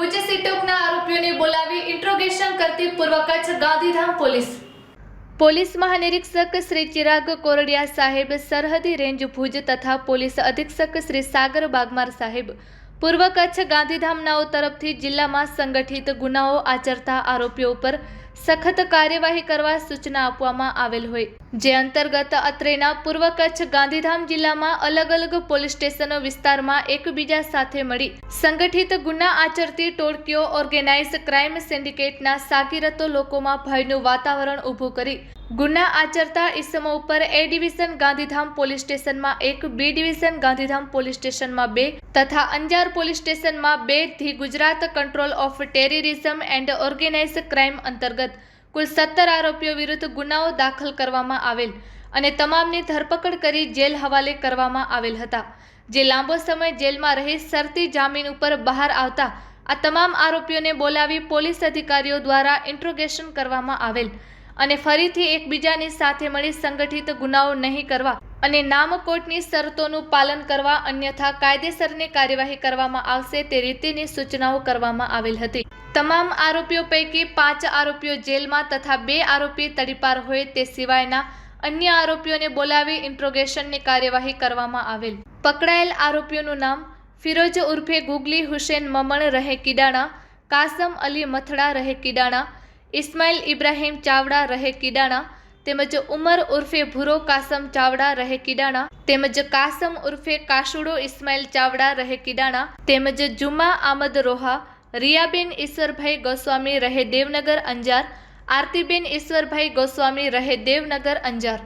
ઉચ્ચ સિટોકના આરોપીઓને બોલાવી ઇન્ટ્રોગેશન કરતી પૂર્વ કચ્છ ગાંધીધામ પોલીસ. પોલીસ મહાનિરીક્ષક શ્રી ચિરાગ કોરડિયા સાહેબ સરહદી રેન્જ ભુજ તથા પોલીસ અધિક્ષક શ્રી સાગર બાગમાર સાહેબ પૂર્વ કચ્છ ગાંધીધામનાઓ તરફથી જિલ્લામાં સંગઠિત ગુનાઓ આચરતા આરોપીઓ પર સખત કાર્યવાહી કરવા સૂચના આપવામાં આવેલ હોય. જે અંતર્ગત અત્રેના પૂર્વ કચ્છ ગાંધીધામ જિલ્લામાં અલગ અલગ પોલીસ સ્ટેશનો વિસ્તારમાં એકબીજા સાથે મળી સંગઠિત ગુના આચરતી ટોળકીઓ ઓર્ગેનાઇઝ ક્રાઇમ સિન્ડિકેટના સાગીરતો લોકોમાં ભયનું વાતાવરણ ઊભું કરી ગુના આચરતા ઇસમો ઉપર એ ડિવિઝન ગાંધીધામ પોલીસ સ્ટેશનમાં એક, બી ડિવિઝન ગાંધીધામ પોલીસ સ્ટેશનમાં બે તથા અંજાર પોલીસ સ્ટેશનમાં બે the Gujarat control of terrorism and organise crime અંતર્ગત કુલ સત્તર આરોપીઓ વિરુદ્ધ ગુનાઓ દાખલ કરવામાં આવેલ અને તમામની ધરપકડ કરી જેલ હવાલે કરવામાં આવેલ હતા. જે લાંબો સમય જેલમાં રહી શરતી જામીન ઉપર બહાર આવતા આ તમામ આરોપીઓને બોલાવી પોલીસ અધિકારીઓ દ્વારા ઇન્ટ્રોગેશન કરવામાં આવેલ અને ફરીથી એકબીજાની સાથે મળી સંગઠિત ગુનાઓ નહીં કરવા અને નામકોટની શરતોનું પાલન કરવા અન્યથા કાયદેસરની કાર્યવાહી કરવામાં આવશે તે રીતેની સૂચનાઓ કરવામાં આવેલ હતી. તમામ આરોપીઓ પૈકી પાંચ આરોપીઓ જેલમાં તથા બે આરોપી તડીપાર હોય તે સિવાયના અન્ય આરોપીઓને બોલાવી ઇન્ટ્રોગેશનની કાર્યવાહી કરવામાં આવેલ. પકડાયેલ આરોપીઓનું નામ ફિરોજ ઉર્ફે ગુગલી હુસેન મમણ રહે કિડાણા, કાસમ અલી મથડા રહે કિડાણા, ઇસ્માઇલ ઇબ્રાહીમ ચાવડા રહે કિડાણા, તેમજ ઉમર ઉર્ફે ભૂરો કાસમ ચાવડા રહે કિડાણા, તેમજ કાસમ ઉર્ફે કાશુડો ઇસ્માઇલ ચાવડા રહે કિડાણા, તેમજ જુમા આમદ રોહા રિયાબેન ઈશ્વરભાઈ ગોસ્વામી રહે દેવનગર અંજાર આરતીબેન ઈશ્વરભાઈ ગોસ્વામી રહે દેવનગર અંજાર.